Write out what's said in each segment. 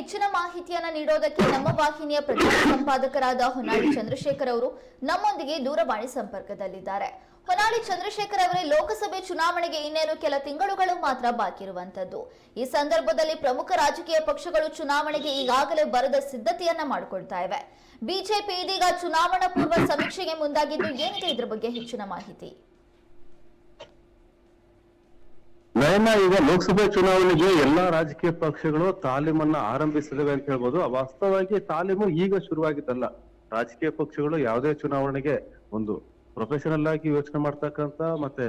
ಹೆಚ್ಚಿನ ಮಾಹಿತಿಯನ್ನ ನೀಡೋದಕ್ಕೆ ನಮ್ಮ ವಾಹಿನಿಯ ಪ್ರಧಾನ ಸಂಪಾದಕರಾದ ಹೊನ್ನಾಳಿ ಚಂದ್ರಶೇಖರ್ ಅವರು ನಮ್ಮೊಂದಿಗೆ ದೂರವಾಣಿ ಸಂಪರ್ಕದಲ್ಲಿದ್ದಾರೆ. ಹೊನ್ನಾಳಿ ಚಂದ್ರಶೇಖರ್ ಅವರೇ ಲೋಕಸಭೆ ಚುನಾವಣೆಗೆ ಇನ್ನೇನು ಕೆಲ ತಿಂಗಳುಗಳು ಮಾತ್ರ ಬಾಕಿ ಇರುವಂತದ್ದು ಈ ಸಂದರ್ಭದಲ್ಲಿ ಪ್ರಮುಖ ರಾಜಕೀಯ ಪಕ್ಷಗಳು ಚುನಾವಣೆಗೆ ಈಗಾಗಲೇ ಬರದ ಸಿದ್ಧತೆಯನ್ನ ಮಾಡಿಕೊಳ್ತಾ ಇವೆ. ಬಿಜೆಪಿ ಇದೀಗ ಚುನಾವಣಾ ಪೂರ್ವ ಸಮೀಕ್ಷೆಗೆ ಮುಂದಾಗಿದ್ದು ಏನಿದೆ ಇದ್ರ ಬಗ್ಗೆ ಹೆಚ್ಚಿನ ಮಾಹಿತಿ? ನಯನ ಈಗ ಲೋಕಸಭೆ ಚುನಾವಣೆಗೆ ಎಲ್ಲಾ ರಾಜಕೀಯ ಪಕ್ಷಗಳು ತಾಲೀಮನ್ನ ಆರಂಭಿಸಿದವೆ ಅಂತ ಹೇಳ್ಬೋದು. ವಾಸ್ತವವಾಗಿ ತಾಲೀಮು ಈಗ ಶುರುವಾಗಿದ್ದಲ್ಲ. ರಾಜಕೀಯ ಪಕ್ಷಗಳು ಯಾವುದೇ ಚುನಾವಣೆಗೆ ಒಂದು ಪ್ರೊಫೆಷನಲ್ ಆಗಿ ಯೋಚನೆ ಮಾಡ್ತಕ್ಕಂತ ಮತ್ತೆ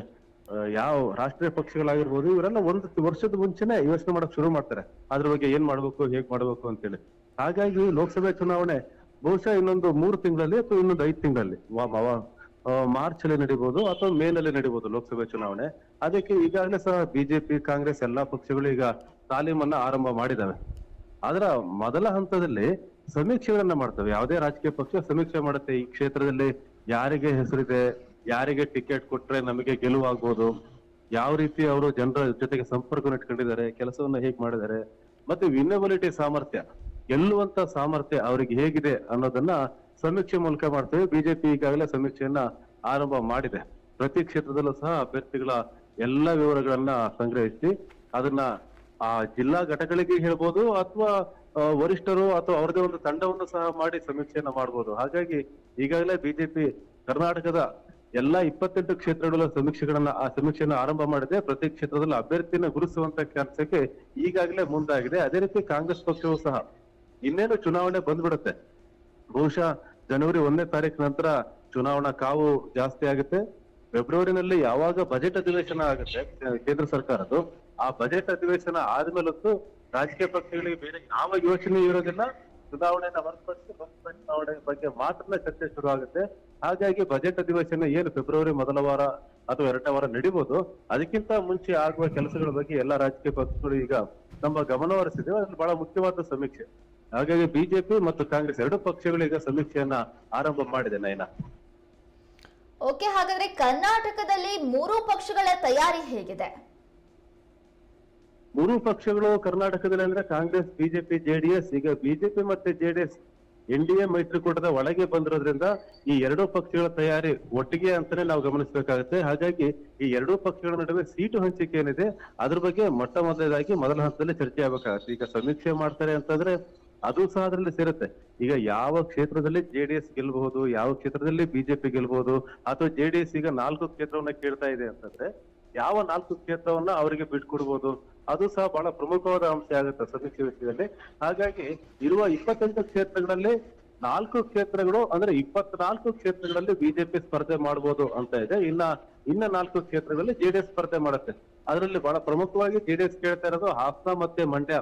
ಯಾವ ರಾಷ್ಟ್ರೀಯ ಪಕ್ಷಗಳಾಗಿರ್ಬೋದು, ಇವರೆಲ್ಲ ಒಂದು ವರ್ಷದ ಮುಂಚೆನೆ ಯೋಚನೆ ಮಾಡಕ್ ಶುರು ಮಾಡ್ತಾರೆ. ಅದ್ರ ಬಗ್ಗೆ ಏನ್ ಮಾಡ್ಬೇಕು, ಹೇಗ್ ಮಾಡ್ಬೇಕು ಅಂತೇಳಿ. ಹಾಗಾಗಿ ಲೋಕಸಭೆ ಚುನಾವಣೆ ಬಹುಶಃ ಇನ್ನೊಂದು ಮೂರು ತಿಂಗಳಲ್ಲಿ ಅಥವಾ ಇನ್ನೊಂದು ಐದು ತಿಂಗಳಲ್ಲಿ. ಮಾರ್ಚ್ ಅಲ್ಲಿ ನಡೀಬಹುದು ಅಥವಾ ಮೇ ನಲ್ಲಿ ನಡೀಬಹುದು ಲೋಕಸಭೆ ಚುನಾವಣೆ. ಅದಕ್ಕೆ ಈಗಾಗಲೇ ಸಹ ಬಿಜೆಪಿ, ಕಾಂಗ್ರೆಸ್ ಎಲ್ಲಾ ಪಕ್ಷಗಳು ಈಗ ತಾಲೀಮನ್ನ ಆರಂಭ ಮಾಡಿದಾವೆ. ಅದರ ಮೊದಲ ಹಂತದಲ್ಲಿ ಸಮೀಕ್ಷೆಗಳನ್ನ ಮಾಡ್ತವೆ. ಯಾವುದೇ ರಾಜಕೀಯ ಪಕ್ಷ ಸಮೀಕ್ಷೆ ಮಾಡುತ್ತೆ. ಈ ಕ್ಷೇತ್ರದಲ್ಲಿ ಯಾರಿಗೆ ಹೆಸರಿದೆ, ಯಾರಿಗೆ ಟಿಕೆಟ್ ಕೊಟ್ರೆ ನಮಗೆ ಗೆಲುವಾಗ್ಬೋದು, ಯಾವ ರೀತಿ ಅವರು ಜನರ ಜೊತೆಗೆ ಸಂಪರ್ಕ ಇಟ್ಕೊಂಡಿದ್ದಾರೆ, ಕೆಲಸವನ್ನ ಹೇಗೆ ಮಾಡಿದ್ದಾರೆ, ಮತ್ತೆ ವಿನಬಿಲಿಟಿ ಸಾಮರ್ಥ್ಯ, ಗೆಲ್ಲುವಂತ ಸಾಮರ್ಥ್ಯ ಅವರಿಗೆ ಹೇಗಿದೆ ಅನ್ನೋದನ್ನ ಸಮೀಕ್ಷೆ ಮೂಲಕ ಮಾಡ್ತೇವೆ. ಬಿಜೆಪಿ ಈಗಾಗಲೇ ಸಮೀಕ್ಷೆಯನ್ನ ಆರಂಭ ಮಾಡಿದೆ. ಪ್ರತಿ ಕ್ಷೇತ್ರದಲ್ಲೂ ಸಹ ಅಭ್ಯರ್ಥಿಗಳ ಎಲ್ಲ ವಿವರಗಳನ್ನ ಸಂಗ್ರಹಿಸಿ ಅದನ್ನ ಆ ಜಿಲ್ಲಾ ಘಟಕಗಳಿಗೆ ಹೇಳ್ಬೋದು ಅಥವಾ ವರಿಷ್ಠರು ಅಥವಾ ಅವರದೇ ಒಂದು ತಂಡವನ್ನು ಸಹ ಮಾಡಿ ಸಮೀಕ್ಷೆಯನ್ನ ಮಾಡ್ಬೋದು. ಹಾಗಾಗಿ ಈಗಾಗಲೇ ಬಿಜೆಪಿ ಕರ್ನಾಟಕದ ಎಲ್ಲಾ ಇಪ್ಪತ್ತೆಂಟು ಕ್ಷೇತ್ರಗಳ ಸಮೀಕ್ಷೆಗಳನ್ನ, ಆ ಸಮೀಕ್ಷೆಯನ್ನ ಆರಂಭ ಮಾಡಿದೆ. ಪ್ರತಿ ಕ್ಷೇತ್ರದಲ್ಲಿ ಅಭ್ಯರ್ಥಿಯನ್ನು ಗುರುಸುವಂತ ಕೆಲಸಕ್ಕೆ ಈಗಾಗಲೇ ಮುಂದಾಗಿದೆ. ಅದೇ ರೀತಿ ಕಾಂಗ್ರೆಸ್ ಪಕ್ಷವೂ ಸಹ ಇನ್ನೇನು ಚುನಾವಣೆ ಬಂದ್ಬಿಡುತ್ತೆ. ಬಹುಶಃ ಜನವರಿ ಒಂದನೇ ತಾರೀಕು ನಂತರ ಚುನಾವಣಾ ಕಾವು ಜಾಸ್ತಿ ಆಗುತ್ತೆ. ಫೆಬ್ರವರಿನಲ್ಲಿ ಯಾವಾಗ ಬಜೆಟ್ ಅಧಿವೇಶನ ಆಗುತ್ತೆ ಕೇಂದ್ರ ಸರ್ಕಾರದ್ದು, ಆ ಬಜೆಟ್ ಅಧಿವೇಶನ ಆದ್ಮೇಲಂತೂ ರಾಜಕೀಯ ಪಕ್ಷಗಳಿಗೆ ಬೇರೆ ಯಾವ ಯೋಚನೆ ಇರೋದಿಲ್ಲ. ಚುನಾವಣೆಯನ್ನ ಹೊರತುಪಡಿಸಿ ಲೋಕಸಭಾ ಚುನಾವಣೆ ಬಗ್ಗೆ ಮಾತ್ರ ಚರ್ಚೆ ಶುರು ಆಗುತ್ತೆ. ಹಾಗಾಗಿ ಬಜೆಟ್ ಅಧಿವೇಶನ ಏನು ಫೆಬ್ರವರಿ ಮೊದಲ ವಾರ ಅಥವಾ ಎರಡನೇ ವಾರ ನಡಿಬಹುದು ಅದಕ್ಕಿಂತ ಮುಂಚೆ ಆಗುವ ಕೆಲಸಗಳ ಬಗ್ಗೆ ಎಲ್ಲಾ ರಾಜಕೀಯ ಪಕ್ಷಗಳು ಈಗ ನಮ್ಮ ಗಮನ ಹರಿಸಿದೆ. ಅದ್ರಲ್ಲಿ ಬಹಳ ಮುಖ್ಯವಾದ ಸಮೀಕ್ಷೆ. ಹಾಗಾಗಿ ಬಿಜೆಪಿ ಮತ್ತು ಕಾಂಗ್ರೆಸ್ ಎರಡು ಪಕ್ಷಗಳು ಈಗ ಸಮೀಕ್ಷೆಯನ್ನ ಆರಂಭ ಮಾಡಿದೆ ನಯನ. ಓಕೆ ಹಾಗಾದ್ರೆ ಕರ್ನಾಟಕದಲ್ಲಿ ಮೂರು ಪಕ್ಷಗಳ ತಯಾರಿ ಹೇಗಿದೆ? ಮೂರು ಪಕ್ಷಗಳು ಕರ್ನಾಟಕದಲ್ಲಿ ಅಂದ್ರೆ ಕಾಂಗ್ರೆಸ್ ಬಿಜೆಪಿ ಜೆಡಿಎಸ್ ಈಗ ಬಿಜೆಪಿ ಮತ್ತೆ ಜೆಡಿಎಸ್ ಎನ್ ಡಿ ಎ ಮೈತ್ರಿಕೂಟದ ಒಳಗೆ ಬಂದಿರೋದ್ರಿಂದ ಈ ಎರಡೂ ಪಕ್ಷಗಳ ತಯಾರಿ ಒಟ್ಟಿಗೆ ಅಂತಾನೆ ನಾವು ಗಮನಿಸಬೇಕಾಗುತ್ತೆ. ಹಾಗಾಗಿ ಈ ಎರಡೂ ಪಕ್ಷಗಳ ನಡುವೆ ಸೀಟು ಹಂಚಿಕೆ ಏನಿದೆ ಅದ್ರ ಬಗ್ಗೆ ಮೊಟ್ಟ ಮೊದಲನೇದಾಗಿ ಮೊದಲ ಹಂತದಲ್ಲಿ ಚರ್ಚೆ ಆಗ್ಬೇಕಾಗುತ್ತೆ. ಈಗ ಸಮೀಕ್ಷೆ ಮಾಡ್ತಾರೆ ಅಂತಂದ್ರೆ ಅದು ಸಹ ಅದರಲ್ಲಿ ಸೇರುತ್ತೆ. ಈಗ ಯಾವ ಕ್ಷೇತ್ರದಲ್ಲಿ ಜೆ ಡಿ ಎಸ್ ಗೆಲ್ಲಬಹುದು ಯಾವ ಕ್ಷೇತ್ರದಲ್ಲಿ ಬಿಜೆಪಿ ಗೆಲ್ಲಬಹುದು ಅಥವಾ ಜೆ ಡಿ ಎಸ್ ಈಗ ನಾಲ್ಕು ಕ್ಷೇತ್ರವನ್ನ ಕೇಳ್ತಾ ಇದೆ ಅಂತಂದ್ರೆ, ಯಾವ ನಾಲ್ಕು ಕ್ಷೇತ್ರವನ್ನ ಅವರಿಗೆ ಬಿಟ್ಕೊಡ್ಬೋದು? ಅದು ಸಹ ಬಹಳ ಪ್ರಮುಖವಾದ ಅಂಶ ಆಗುತ್ತೆ ಸಮೀಕ್ಷೆ ವಿಷಯದಲ್ಲಿ. ಹಾಗಾಗಿ ಇರುವ ಇಪ್ಪತ್ತೆಂಟು ಕ್ಷೇತ್ರಗಳಲ್ಲಿ ನಾಲ್ಕು ಕ್ಷೇತ್ರಗಳು, ಅಂದ್ರೆ ಇಪ್ಪತ್ನಾಲ್ಕು ಕ್ಷೇತ್ರಗಳಲ್ಲಿ ಬಿಜೆಪಿ ಸ್ಪರ್ಧೆ ಮಾಡಬಹುದು ಅಂತ ಇದೆ. ಇನ್ನ ಇನ್ನ ನಾಲ್ಕು ಕ್ಷೇತ್ರಗಳಲ್ಲಿ ಜೆಡಿಎಸ್ ಸ್ಪರ್ಧೆ ಮಾಡುತ್ತೆ. ಅದರಲ್ಲಿ ಬಹಳ ಪ್ರಮುಖವಾಗಿ ಜೆಡಿಎಸ್ ಕೇಳ್ತಾ ಇರೋದು ಹಾಸನ ಮತ್ತೆ ಮಂಡ್ಯ.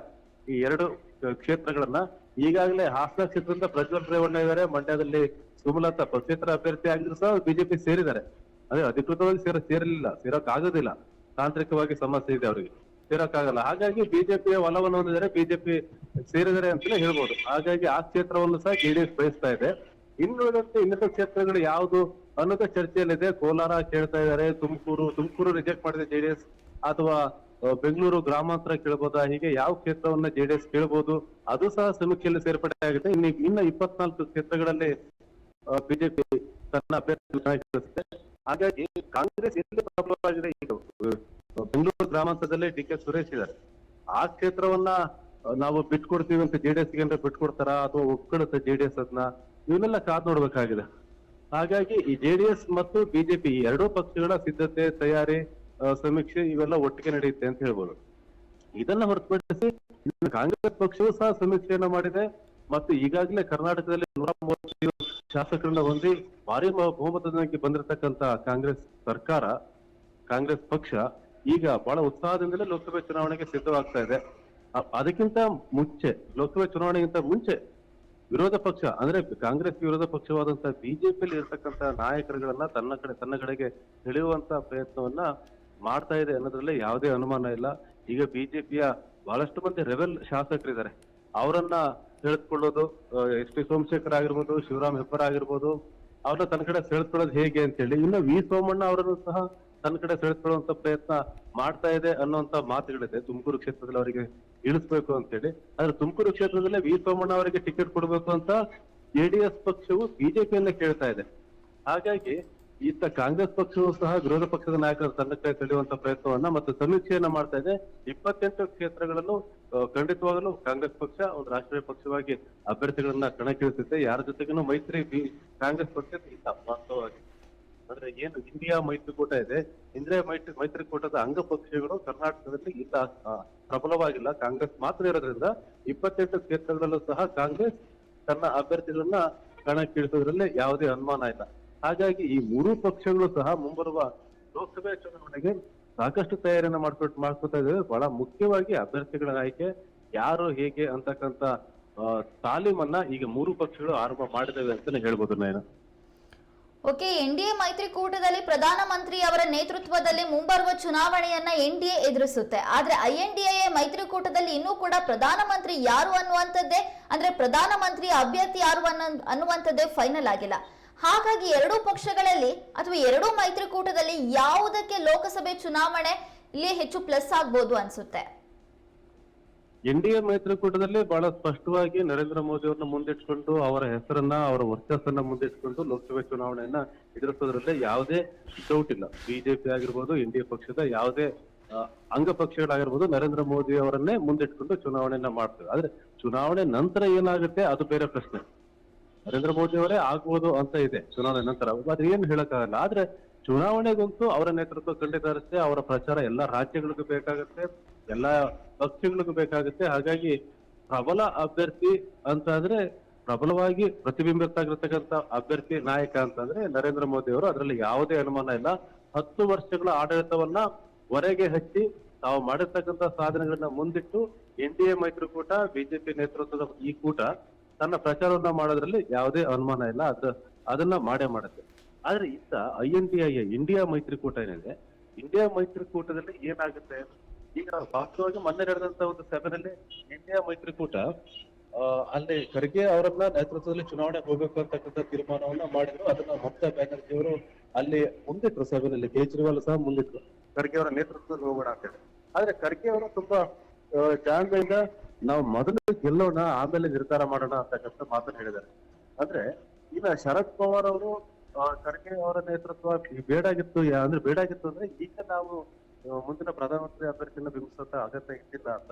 ಈ ಎರಡು ಕ್ಷೇತ್ರಗಳನ್ನ ಈಗಾಗಲೇ ಹಾಸನ ಕ್ಷೇತ್ರದಿಂದ ಪ್ರಜ್ವಲ್ ರೇವಣ್ಣ ಇದ್ದಾರೆ ಮಂಡ್ಯದಲ್ಲಿ ಸುಮಲತಾ ಪಕ್ಷೇತರ ಅಭ್ಯರ್ಥಿ ಆಗಿದ್ರು ಸಹ ಬಿಜೆಪಿ ಸೇರಿದ್ದಾರೆ. ಅದೇ ಅಧಿಕೃತವಾಗಿ ಸೇರ, ಸೇರಲಿಲ್ಲ ಸೇರಕ್ ಆಗೋದಿಲ್ಲ ತಾಂತ್ರಿಕವಾಗಿ ಸಮಸ್ಯೆ ಇದೆ ಅವರಿಗೆ. ಸೇರಕ್ಕಾಗಲ್ಲ. ಹಾಗಾಗಿ ಬಿಜೆಪಿಯ ಒಲವನ್ನು ಹೊಂದಿದರೆ ಬಿಜೆಪಿ ಸೇರಿದರೆ ಅಂತಲೇ ಹೇಳ್ಬೋದು. ಹಾಗಾಗಿ ಆ ಕ್ಷೇತ್ರವನ್ನು ಸಹ ಜೆಡಿಎಸ್ ಬಯಸ್ತಾ ಇದೆ. ಇನ್ನುಳಿದಂತೆ ಇನ್ನಿತರ ಕ್ಷೇತ್ರಗಳು ಯಾವುದು ಅನ್ನೋದು ಚರ್ಚೆಯಲ್ಲಿದೆ. ಕೋಲಾರ ಕೇಳ್ತಾ ಇದ್ದಾರೆ, ತುಮಕೂರು ತುಮಕೂರು ರಿಜೆಕ್ಟ್ ಮಾಡಿದೆ ಜೆಡಿಎಸ್ ಅಥವಾ ಬೆಂಗಳೂರು ಗ್ರಾಮಾಂತರ ಕೇಳಬಹುದಾ ಹೀಗೆ ಯಾವ ಕ್ಷೇತ್ರವನ್ನ ಜೆಡಿಎಸ್ ಕೇಳಬಹುದು ಅದು ಸಹ ಸಮೀಕ್ಷೆಯಲ್ಲಿ ಸೇರ್ಪಡೆ ಆಗುತ್ತೆ. ಇನ್ನು ಇನ್ನ ಇಪ್ಪತ್ನಾಲ್ಕು ಕ್ಷೇತ್ರಗಳಲ್ಲಿ ಬಿಜೆಪಿ ತನ್ನ ಅಭ್ಯರ್ಥಿ ಹಾಗಾಗಿ ಕಾಂಗ್ರೆಸ್ ಎಲ್ಲಿ ಪ್ರಬಲವಾಗಿದೆ ಈಗ ಬೆಂಗಳೂರು ಗ್ರಾಮಾಂತರದಲ್ಲಿ ಡಿ ಕೆ ಸುರೇಶ್ ಇದ್ದಾರೆ. ಆ ಕ್ಷೇತ್ರವನ್ನ ನಾವು ಬಿಟ್ಕೊಡ್ತೀವಿ ಅಂತ ಜೆಡಿಎಸ್ಗೆ ಬಿಟ್ಕೊಡ್ತಾರ? ಅಥವಾ ಒಪ್ಕೊಳ್ಳುತ್ತೆ ಜೆಡಿಎಸ್ ಅದನ್ನ ಇವನ್ನೆಲ್ಲ ಕಾದ್ ನೋಡ್ಬೇಕಾಗಿದೆ. ಹಾಗಾಗಿ ಈ ಜೆಡಿಎಸ್ ಮತ್ತು ಬಿಜೆಪಿ ಎರಡೂ ಪಕ್ಷಗಳ ಸಿದ್ಧತೆ ತಯಾರಿ ಸಮೀಕ್ಷೆ ಇವೆಲ್ಲ ಒಟ್ಟಿಗೆ ನಡೆಯುತ್ತೆ ಅಂತ ಹೇಳ್ಬೋದು. ಇದನ್ನ ಹೊರತುಪಡಿಸಿ ಕಾಂಗ್ರೆಸ್ ಪಕ್ಷವು ಸಹ ಸಮೀಕ್ಷೆಯನ್ನ ಮಾಡಿದೆ. ಮತ್ತು ಈಗಾಗಲೇ ಕರ್ನಾಟಕದಲ್ಲಿ ನೂರ ಮೂವತ್ತೈದು ಶಾಸಕರನ್ನ ಹೊಂದಿ ಭಾರಿ ಬಹು- ಬಹುಮತದೊಂದಿಗೆ ಬಂದಿರತಕ್ಕಂತ ಕಾಂಗ್ರೆಸ್ ಸರ್ಕಾರ, ಕಾಂಗ್ರೆಸ್ ಪಕ್ಷ ಈಗ ಬಹಳ ಉತ್ಸಾಹದಿಂದಲೇ ಲೋಕಸಭೆ ಚುನಾವಣೆಗೆ ಸಿದ್ಧವಾಗ್ತಾ ಇದೆ. ಅದಕ್ಕಿಂತ ಮುಂಚೆ, ಲೋಕಸಭೆ ಚುನಾವಣೆಗಿಂತ ಮುಂಚೆ ವಿರೋಧ ಪಕ್ಷ, ಅಂದ್ರೆ ಕಾಂಗ್ರೆಸ್ ವಿರೋಧ ಪಕ್ಷವಾದಂತಹ ಬಿಜೆಪಿಯಲ್ಲಿ ಇರತಕ್ಕಂತ ನಾಯಕರುಗಳನ್ನ ತನ್ನ ಕಡೆ, ತನ್ನ ಕಡೆಗೆ ಸೆಳೆಯುವಂತ ಪ್ರಯತ್ನವನ್ನ ಮಾಡ್ತಾ ಇದೆ ಅನ್ನೋದ್ರಲ್ಲಿ ಯಾವುದೇ ಅನುಮಾನ ಇಲ್ಲ. ಈಗ ಬಿಜೆಪಿಯ ಬಹಳಷ್ಟು ಮಂದಿ ರೆಬೆಲ್ ಶಾಸಕರಿದ್ದಾರೆ. ಅವರನ್ನ ಸೆಳೆದುಕೊಳ್ಳೋದು ಎಸ್ ಟಿ ಸೋಮಶೇಖರ್ ಆಗಿರ್ಬೋದು, ಶಿವರಾಮ್ ಹೆಬ್ಬರ್ ಆಗಿರ್ಬೋದು, ಅವ್ರನ್ನ ತನ್ನ ಕಡೆ ಸೆಳೆದುಕೊಳ್ಳೋದು ಹೇಗೆ ಅಂತ ಹೇಳಿ ಇನ್ನು ವಿ ಸೋಮಣ್ಣ ಅವರನ್ನು ಸಹ ತನ್ನ ಕಡೆ ಸೆಳೆದುಕೊಳ್ಳುವಂತ ಪ್ರಯತ್ನ ಮಾಡ್ತಾ ಇದೆ ಅನ್ನುವಂತ ಮಾತುಗಳಿದೆ. ತುಮಕೂರು ಕ್ಷೇತ್ರದಲ್ಲಿ ಅವರಿಗೆ ಇಳಿಸ್ಬೇಕು ಅಂತ ಹೇಳಿ ಆದ್ರೆ ತುಮಕೂರು ಕ್ಷೇತ್ರದಲ್ಲೇ ವಿ ಸೋಮಣ್ಣ ಅವರಿಗೆ ಟಿಕೆಟ್ ಕೊಡಬೇಕು ಅಂತ ಜೆಡಿಎಸ್ ಪಕ್ಷವು ಬಿಜೆಪಿಯನ್ನ ಕೇಳ್ತಾ ಇದೆ. ಹಾಗಾಗಿ ಇತ್ತ ಕಾಂಗ್ರೆಸ್ ಪಕ್ಷವು ಸಹ ವಿರೋಧ ಪಕ್ಷದ ನಾಯಕರ ತನ್ನ ಕೈ ಸೆಳೆಯುವಂತ ಪ್ರಯತ್ನವನ್ನ ಮತ್ತು ಸಮೀಕ್ಷೆಯನ್ನ ಮಾಡ್ತಾ ಇದೆ. ಇಪ್ಪತ್ತೆಂಟು ಕ್ಷೇತ್ರಗಳಲ್ಲೂ ಖಂಡಿತವಾಗಲೂ ಕಾಂಗ್ರೆಸ್ ಪಕ್ಷ ಒಂದು ರಾಷ್ಟ್ರೀಯ ಪಕ್ಷವಾಗಿ ಅಭ್ಯರ್ಥಿಗಳನ್ನ ಕಣಕ್ಕಿಳಿಸುತ್ತೆ. ಯಾರ ಜೊತೆಗೂ ಮೈತ್ರಿ ಕಾಂಗ್ರೆಸ್ ಪಕ್ಷದ ಇಲ್ಲ, ವಾಸ್ತವವಾಗಿ. ಅಂದ್ರೆ ಏನು, ಇಂಡಿಯಾ ಮೈತ್ರಿಕೂಟ ಇದೆ. ಇಂದಿರಾ ಮೈತ್ರಿ, ಮೈತ್ರಿಕೂಟದ ಅಂಗ ಪಕ್ಷಗಳು ಕರ್ನಾಟಕದಲ್ಲಿ ಇಲ್ಲ ಪ್ರಬಲವಾಗಿಲ್ಲ. ಕಾಂಗ್ರೆಸ್ ಮಾತ್ರ ಇರೋದ್ರಿಂದ ಇಪ್ಪತ್ತೆಂಟು ಕ್ಷೇತ್ರಗಳಲ್ಲೂ ಸಹ ಕಾಂಗ್ರೆಸ್ ತನ್ನ ಅಭ್ಯರ್ಥಿಗಳನ್ನ ಕಣಕ್ಕಿಳಿಸೋದ್ರಲ್ಲಿ ಯಾವುದೇ ಅನುಮಾನ ಇಲ್ಲ. ಹಾಗಾಗಿ ಈ ಮೂರು ಪಕ್ಷಗಳು ಸಹ ಮುಂಬರುವ ಲೋಕಸಭೆ ಚುನಾವಣೆಗೆ ಸಾಕಷ್ಟು ತಯಾರಿಯನ್ನ ಮಾಡ್ಕೊಟ್ ಮಾಡ್ಕೊತಾ ಇದ್ದಾರೆ. ಬಹಳ ಮುಖ್ಯವಾಗಿ ಅಭ್ಯರ್ಥಿಗಳ ಆಯ್ಕೆ, ಯಾರು ಹೇಗೆ ಅಂತಕ್ಕಂತ ತಾಲೀಮನ್ನ ಈಗ ಮೂರು ಪಕ್ಷಗಳು ಆರಂಭ ಮಾಡಿದವೆ ಅಂತಾನೆ ಹೇಳ್ಬೋದು ನಾನು ಓಕೆ ಎನ್ಡಿಎ ಮೈತ್ರಿಕೂಟದಲ್ಲಿ ಪ್ರಧಾನಮಂತ್ರಿ ಅವರ ನೇತೃತ್ವದಲ್ಲಿ ಮುಂಬರುವ ಚುನಾವಣೆಯನ್ನ ಎ ಎದುರಿಸುತ್ತೆ. ಆದ್ರೆ ಎ ಮೈತ್ರಿಕೂಟದಲ್ಲಿ ಇನ್ನೂ ಕೂಡ ಪ್ರಧಾನಮಂತ್ರಿ ಯಾರು ಅನ್ನುವಂಥದ್ದೇ, ಅಂದ್ರೆ ಪ್ರಧಾನಮಂತ್ರಿ ಅಭ್ಯರ್ಥಿ ಯಾರು ಅನ್ನೋ ಅನ್ನುವಂಥದ್ದೇ ಫೈನಲ್ ಆಗಿಲ್ಲ. ಹಾಗಾಗಿ ಎರಡೂ ಪಕ್ಷಗಳಲ್ಲಿ ಅಥವಾ ಎರಡೂ ಮೈತ್ರಿಕೂಟದಲ್ಲಿ ಯಾವುದಕ್ಕೆ ಲೋಕಸಭೆ ಚುನಾವಣೆ ಇಲ್ಲಿ ಹೆಚ್ಚು ಪ್ಲಸ್ ಆಗ್ಬೋದು ಅನ್ಸುತ್ತೆ? ಎನ್ ಡಿ ಮೈತ್ರಿಕೂಟದಲ್ಲಿ ಬಹಳ ಸ್ಪಷ್ಟವಾಗಿ ನರೇಂದ್ರ ಮೋದಿ ಅವರನ್ನ ಮುಂದಿಟ್ಕೊಂಡು ಅವರ ಹೆಸರನ್ನ, ಅವರ ವರ್ಚಸ್ಸನ್ನ ಮುಂದಿಟ್ಕೊಂಡು ಲೋಕಸಭೆ ಚುನಾವಣೆಯನ್ನ ಎದುರಿಸೋದ್ರಲ್ಲಿ ಯಾವುದೇ ಡೌಟ್ ಇಲ್ಲ. ಬಿಜೆಪಿ ಆಗಿರ್ಬೋದು, ಎನ್ ಪಕ್ಷದ ಯಾವುದೇ ಅಂಗಪಕ್ಷಗಳಾಗಿರ್ಬೋದು ಅಂಗ ಪಕ್ಷಗಳಾಗಿರ್ಬೋದು ನರೇಂದ್ರ ಮೋದಿ ಅವರನ್ನೇ ಮುಂದಿಟ್ಕೊಂಡು ಚುನಾವಣೆಯನ್ನ ಮಾಡ್ತೇವೆ ಆದ್ರೆ ಚುನಾವಣೆ ನಂತರ ಏನಾಗುತ್ತೆ ಅದು ಬೇರೆ ಪ್ರಶ್ನೆ. ನರೇಂದ್ರ ಮೋದಿ ಅವರೇ ಆಗ್ಬೋದು ಅಂತ ಇದೆ ಚುನಾವಣೆ ನಂತರ. ಆದ್ರೆ ಏನ್ ಹೇಳಕ್ಕಾಗಲ್ಲ. ಆದ್ರೆ ಚುನಾವಣೆಗಂತೂ ಅವರ ನೇತೃತ್ವ ಖಂಡಿತ ಇರುತ್ತೆ ಅವರ ಪ್ರಚಾರ ಎಲ್ಲಾ ರಾಜ್ಯಗಳಿಗೂ ಬೇಕಾಗುತ್ತೆ, ಎಲ್ಲಾ ಪಕ್ಷಗಳಿಗೂ ಬೇಕಾಗುತ್ತೆ. ಹಾಗಾಗಿ ಪ್ರಬಲ ಅಭ್ಯರ್ಥಿ ಅಂತ ಅಂದ್ರೆ ಪ್ರಬಲವಾಗಿ ಪ್ರತಿಬಿಂಬಿತ ಆಗಿರ್ತಕ್ಕಂಥ ಅಭ್ಯರ್ಥಿ ನಾಯಕ ಅಂತಂದ್ರೆ ನರೇಂದ್ರ ಮೋದಿ ಅವರು. ಅದರಲ್ಲಿ ಯಾವುದೇ ಅನುಮಾನ ಇಲ್ಲ. ಹತ್ತು ವರ್ಷಗಳ ಆಡಳಿತವನ್ನ ಹೊರಗೆ ಹಚ್ಚಿ ತಾವು ಮಾಡಿರ್ತಕ್ಕಂಥ ಸಾಧನೆಗಳನ್ನ ಮುಂದಿಟ್ಟು ಎನ್ ಡಿ ಎ ಮೈತ್ರಿಕೂಟ ಬಿಜೆಪಿ ನೇತೃತ್ವದ ಈ ಕೂಟ ತನ್ನ ಪ್ರಚಾರವನ್ನ ಮಾಡೋದ್ರಲ್ಲಿ ಯಾವುದೇ ಅನುಮಾನ ಇಲ್ಲ. ಅದ್ರ, ಅದನ್ನ ಮಾಡೇ ಮಾಡುತ್ತೆ. ಆದ್ರೆ ಇತ್ತ I N D I India ಮೈತ್ರಿಕೂಟ ಏನಿದೆ, ಇಂಡಿಯಾ ಮೈತ್ರಿಕೂಟದಲ್ಲಿ ಏನಾಗುತ್ತೆ? ಈಗ ವಾಸ್ತವವಾಗಿ ಮೊನ್ನೆ ನಡೆದಂತ ಒಂದು ಸಭೆಯಲ್ಲಿ ಇಂಡಿಯಾ ಮೈತ್ರಿಕೂಟ ಅಲ್ಲಿ ಖರ್ಗೆ ಅವರನ್ನ ನೇತೃತ್ವದಲ್ಲಿ ಚುನಾವಣೆ ಹೋಗಬೇಕು ಅಂತಕ್ಕಂಥ ತೀರ್ಮಾನವನ್ನ ಮಾಡಿದ್ರು. ಅದನ್ನ ಮಮತಾ ಬ್ಯಾನರ್ಜಿ ಅವರು ಅಲ್ಲಿ ಮುಂದಿಟ್ರು ಸಭೆಯಲ್ಲಿ. ಕೇಜ್ರಿವಾಲ್ ಸಹ ಮುಂದಿಟ್ರು. ಖರ್ಗೆ ಅವರ ನೇತೃತ್ವದಲ್ಲಿ ಹೋಗೋಣ ಅಂತ ಹೇಳಿ. ಆದ್ರೆ ಖರ್ಗೆ ಅವರು ತುಂಬಾ ಜಾಣ್ಮೆಯಿಂದ ನಾವು ಮೊದಲು ಗೆಲ್ಲೋಣ, ಆಮೇಲೆ ನಿರ್ಧಾರ ಮಾಡೋಣ ಅಂತಕ್ಕಂಥ ಮಾತನ್ನು ಹೇಳಿದ್ದಾರೆ. ಅಂದ್ರೆ, ಈಗ ಶರದ್ ಪವಾರ್ ಅವರು ಖರ್ಗೆ ಅವರ ನೇತೃತ್ವ ಬೇಡಾಗಿತ್ತು ಅಂದ್ರೆ ಬೇಡಾಗಿತ್ತು ಅಂದ್ರೆ ಈಗ ನಾವು ಮುಂದಿನ ಪ್ರಧಾನಮಂತ್ರಿ ಅಭ್ಯರ್ಥಿಯನ್ನು ಬಿಂಬಿಸುವಂತ ಅಗತ್ಯ ಇದ್ದಿಲ್ಲ ಅಂತ.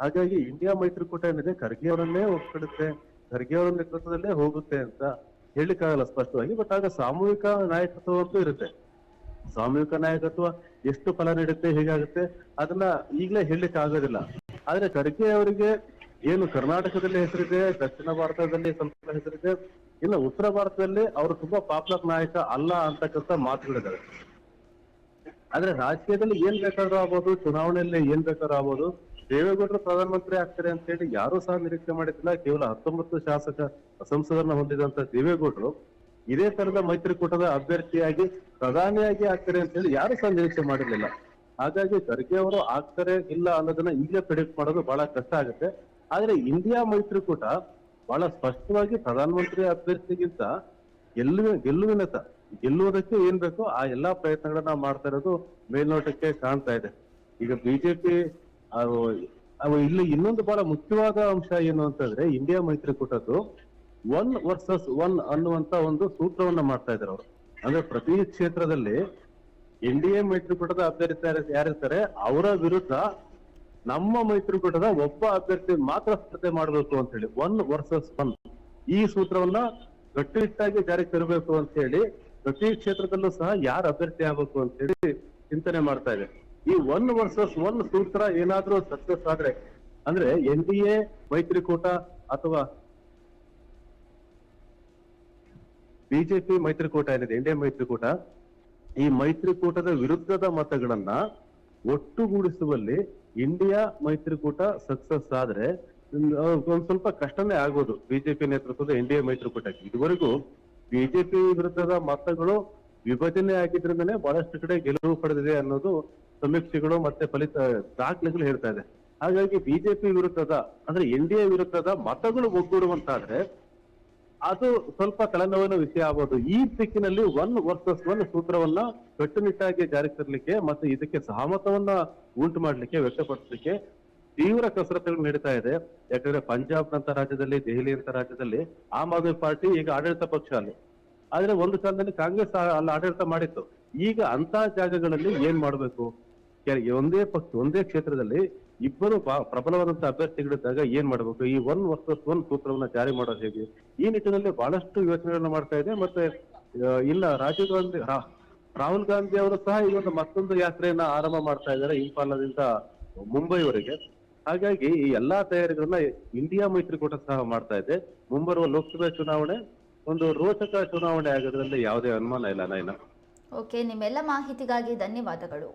ಹಾಗಾಗಿ ಇಂಡಿಯಾ ಮೈತ್ರಿಕೂಟ ಏನಿದೆ, ಖರ್ಗೆ ಅವರನ್ನೇ ಒಪ್ಪಿಡುತ್ತೆ ಖರ್ಗೆ ಅವರ ನೇತೃತ್ವದಲ್ಲೇ ಹೋಗುತ್ತೆ ಅಂತ ಹೇಳಿಕ್ಕಾಗಲ್ಲ ಸ್ಪಷ್ಟವಾಗಿ, ಬಟ್ ಆಗ ಸಾಮೂಹಿಕ ನಾಯಕತ್ವ ಅಂತೂ ಇರುತ್ತೆ. ಸಾಮೂಹಿಕ ನಾಯಕತ್ವ ಎಷ್ಟು ಫಲ ನೀಡುತ್ತೆ, ಹೇಗಾಗುತ್ತೆ, ಅದನ್ನ ಈಗಲೇ ಹೇಳಲಿಕ್ಕೆ ಆಗೋದಿಲ್ಲ ಆದ್ರೆ ಖರ್ಗೆ ಅವರಿಗೆ ಏನು ಕರ್ನಾಟಕದಲ್ಲಿ ಹೆಸರಿದೆ, ದಕ್ಷಿಣ ಭಾರತದಲ್ಲಿ ಸ್ವಲ್ಪ ಹೆಸರಿದೆ, ಇಲ್ಲ ಉತ್ತರ ಭಾರತದಲ್ಲಿ ಅವರು ತುಂಬಾ ಪಾಪ್ಯುಲರ್ ನಾಯಕ ಅಲ್ಲ ಅಂತಕ್ಕಂಥ ಮಾತುಗಳಿದ್ದಾರೆ ಆದ್ರೆ ರಾಜಕೀಯದಲ್ಲಿ ಏನ್ ಬೇಕಾದ್ರೂ ಆಗ್ಬೋದು, ಚುನಾವಣೆಯಲ್ಲಿ ಏನ್ ಬೇಕಾದ್ರೂ ಆಗ್ಬೋದು, ದೇವೇಗೌಡರು ಪ್ರಧಾನಮಂತ್ರಿ ಆಗ್ತಾರೆ ಅಂತ ಹೇಳಿ ಯಾರು ಸಹ ನಿರೀಕ್ಷೆ ಮಾಡಿದ್ದಿಲ್ಲ. ಕೇವಲ ಹತ್ತೊಂಬತ್ತು ಶಾಸಕ ಸಂಸದರನ್ನ ಹೊಂದಿದಂತ ದೇವೇಗೌಡರು ಇದೇ ತರದ ಮೈತ್ರಿಕೂಟದ ಅಭ್ಯರ್ಥಿಯಾಗಿ ಪ್ರಧಾನಿಯಾಗಿ ಆಗ್ತಾರೆ ಅಂತ ಹೇಳಿ ಯಾರು ಸಹ ನಿರೀಕ್ಷೆ ಮಾಡಿರ್ಲಿಲ್ಲ. ಹಾಗಾಗಿ ಖರ್ಗೆ ಅವರು ಆಗ್ತಾರೆ ಇಲ್ಲ ಅನ್ನೋದನ್ನ ಈಗಲೇ ಪ್ರಿಡಿಕ್ಟ್ ಮಾಡೋದು ಬಹಳ ಕಷ್ಟ ಆಗುತ್ತೆ. ಆದ್ರೆ ಇಂಡಿಯಾ ಮೈತ್ರಿಕೂಟ ಬಹಳ ಸ್ಪಷ್ಟವಾಗಿ ಪ್ರಧಾನಮಂತ್ರಿ ಅಭ್ಯರ್ಥಿಗಿಂತ ಗೆಲ್ಲುವ ಗೆಲ್ಲುವಿನತ ಗೆಲ್ಲುವುದಕ್ಕೆ ಏನ್ ಬೇಕೋ ಆ ಎಲ್ಲಾ ಪ್ರಯತ್ನಗಳನ್ನ ಮಾಡ್ತಾ ಇರೋದು ಮೇಲ್ನೋಟಕ್ಕೆ ಕಾಣ್ತಾ ಇದೆ. ಈಗ ಬಿಜೆಪಿ ಇಲ್ಲಿ ಇನ್ನೊಂದು ಬಹಳ ಮುಖ್ಯವಾದ ಅಂಶ ಏನು ಅಂತಂದ್ರೆ ಇಂಡಿಯಾ ಮೈತ್ರಿಕೂಟದ್ದು ಒನ್ ವರ್ಸಸ್ ಒನ್ ಅನ್ನುವಂತ ಒಂದು ಸೂತ್ರವನ್ನ ಮಾಡ್ತಾ ಇದ್ದಾರೆ ಅವರು. ಅಂದ್ರೆ ಪ್ರತಿ ಕ್ಷೇತ್ರದಲ್ಲಿ ಎನ್ ಡಿ ಮೈತ್ರಿಕೂಟದ ಅಭ್ಯರ್ಥಿ ಯಾರು- ಯಾರಿರ್ತಾರೆ? ಅವರ ವಿರುದ್ಧ ನಮ್ಮ ಮೈತ್ರಿಕೂಟದ ಒಬ್ಬ ಅಭ್ಯರ್ಥಿ ಮಾತ್ರ ಸ್ಪರ್ಧೆ ಮಾಡಬೇಕು ಅಂತ ಹೇಳಿ, ಒನ್ ವರ್ಸಸ್ ಒನ್. ಈ ಸೂತ್ರವನ್ನ ಗಟ್ಟಿಟ್ಟಾಗಿ ಜಾರಿಗೆ ತರಬೇಕು ಅಂತ ಹೇಳಿ, ಪ್ರತಿ ಕ್ಷೇತ್ರದಲ್ಲೂ ಸಹ ಯಾರು ಅಭ್ಯರ್ಥಿ ಆಗ್ಬೇಕು ಅಂತ ಹೇಳಿ ಚಿಂತನೆ ಮಾಡ್ತಾ ಇದೆ. ಈ ಒನ್ ವರ್ಸಸ್ ಒನ್ ಸೂತ್ರ ಏನಾದ್ರೂ ಸಕ್ಸಸ್ ಆದ್ರೆ, ಅಂದ್ರೆ ಎನ್ ಡಿ ಎ ಮೈತ್ರಿಕೂಟ ಅಥವಾ ಬಿಜೆಪಿ ಮೈತ್ರಿಕೂಟ ಏನಿದೆ ಇಂಡಿಯಾ ಮೈತ್ರಿಕೂಟ ಈ ಮೈತ್ರಿಕೂಟದ ವಿರುದ್ಧದ ಮತಗಳನ್ನ ಒಟ್ಟುಗೂಡಿಸುವಲ್ಲಿ ಇಂಡಿಯಾ ಮೈತ್ರಿಕೂಟ ಸಕ್ಸಸ್ ಆದ್ರೆ ಒಂದ್ ಸ್ವಲ್ಪ ಕಷ್ಟನೇ ಆಗೋದು ಬಿಜೆಪಿ ನೇತೃತ್ವದ ಇಂಡಿಯಾ ಮೈತ್ರಿಕೂಟಕ್ಕೆ. ಇದುವರೆಗೂ ಬಿಜೆಪಿ ವಿರುದ್ಧದ ಮತಗಳು ವಿಭಜನೆ ಆಗಿದ್ರಿಂದನೇ ಬಹಳಷ್ಟು ಕಡೆ ಗೆಲುವು ಪಡೆದಿದೆ ಅನ್ನೋದು ಸಮೀಕ್ಷೆಗಳು ಮತ್ತೆ ಫಲಿತ, ದಾಖಲೆಗಳು ಹೇಳ್ತಾ ಇದೆ. ಹಾಗಾಗಿ ಬಿಜೆಪಿ ವಿರುದ್ಧದ, ಅಂದ್ರೆ ಎನ್ ಡಿ ಎ ವಿರುದ್ಧದ ಮತಗಳು ಒಗ್ಗೂಡುವಂತಾದ್ರೆ ಅದು ಸ್ವಲ್ಪ ತಲೆನೋವಿನ ವಿಷಯ ಆಗ್ಬೋದು. ಈ ದಿಕ್ಕಿನಲ್ಲಿ ಒನ್ ವರ್ಸಸ್ ಒನ್ ಸೂತ್ರವನ್ನ ಕಟ್ಟುನಿಟ್ಟಾಗಿ ಜಾರಿಗೆ ತರಲಿಕ್ಕೆ ಮತ್ತೆ ಇದಕ್ಕೆ ಸಹಮತವನ್ನ ಉಂಟು ಮಾಡ್ಲಿಕ್ಕೆ, ವ್ಯಕ್ತಪಡಿಸಲಿಕ್ಕೆ ತೀವ್ರ ಕಸರತ್ತುಗಳು ನಡೀತಾ ಇದೆ. ಯಾಕಂದ್ರೆ ಪಂಜಾಬ್ ನಂತ ರಾಜ್ಯದಲ್ಲಿ, ದೆಹಲಿ ಅಂತ ರಾಜ್ಯದಲ್ಲಿ ಆಮ್ ಆದ್ಮಿ ಪಾರ್ಟಿ ಈಗ ಆಡಳಿತ ಪಕ್ಷ ಅಲ್ಲಿ. ಆದ್ರೆ ಒಂದು ಕಾಲದಲ್ಲಿ ಕಾಂಗ್ರೆಸ್ ಅಲ್ಲಿ ಆಡಳಿತ ಮಾಡಿತ್ತು. ಈಗ ಅಂತ ಜಾಗಗಳಲ್ಲಿ ಏನ್ ಮಾಡ್ಬೇಕು? ಒಂದೇ ಪಕ್ಷ, ಒಂದೇ ಕ್ಷೇತ್ರದಲ್ಲಿ ಇಬ್ಬರು ಪ್ರಬಲವಾದಂತಹ ಪ್ರಬಲವಾದಂತ ಅಭ್ಯರ್ಥಿಗಳಿದ್ದಾಗ ಏನ್ ಮಾಡ್ಬೇಕು? ಈ ಒನ್ ವರ್ಸಸ್ ಒನ್ ಸೂತ್ರವನ್ನ ಜಾರಿ ಮಾಡೋದು ಹೇಗೆ? ಈ ನಿಟ್ಟಿನಲ್ಲಿ ಬಹಳಷ್ಟು ಯೋಚನೆಗಳನ್ನ ಮಾಡ್ತಾ ಇದೆ ಮತ್ತೆ ಇಲ್ಲ, ರಾಜೀವ್ ಗಾಂಧಿ ರಾಹುಲ್ ಗಾಂಧಿ ಅವರು ಸಹ ಈ ಒಂದು ಮತ್ತೊಂದು ಯಾತ್ರೆಯನ್ನ ಆರಂಭ ಮಾಡ್ತಾ ಇದ್ದಾರೆ ಇಂಫಾಲದಿಂದ ಮುಂಬೈವರೆಗೆ. ಹಾಗಾಗಿ ಈ ಎಲ್ಲಾ ತಯಾರಿಗಳನ್ನ ಇಂಡಿಯಾ ಮೈತ್ರಿಕೂಟ ಸಹ ಮಾಡ್ತಾ ಇದೆ. ಮುಂಬರುವ ಲೋಕಸಭಾ ಚುನಾವಣೆ ಒಂದು ರೋಚಕ ಚುನಾವಣೆ ಆಗೋದ್ರಲ್ಲಿ ಯಾವುದೇ ಅನುಮಾನ ಇಲ್ಲ ನೈನಾ. ಓಕೆ ನಿಮ್ಮೆಲ್ಲ ಮಾಹಿತಿಗಾಗಿ ಧನ್ಯವಾದಗಳು.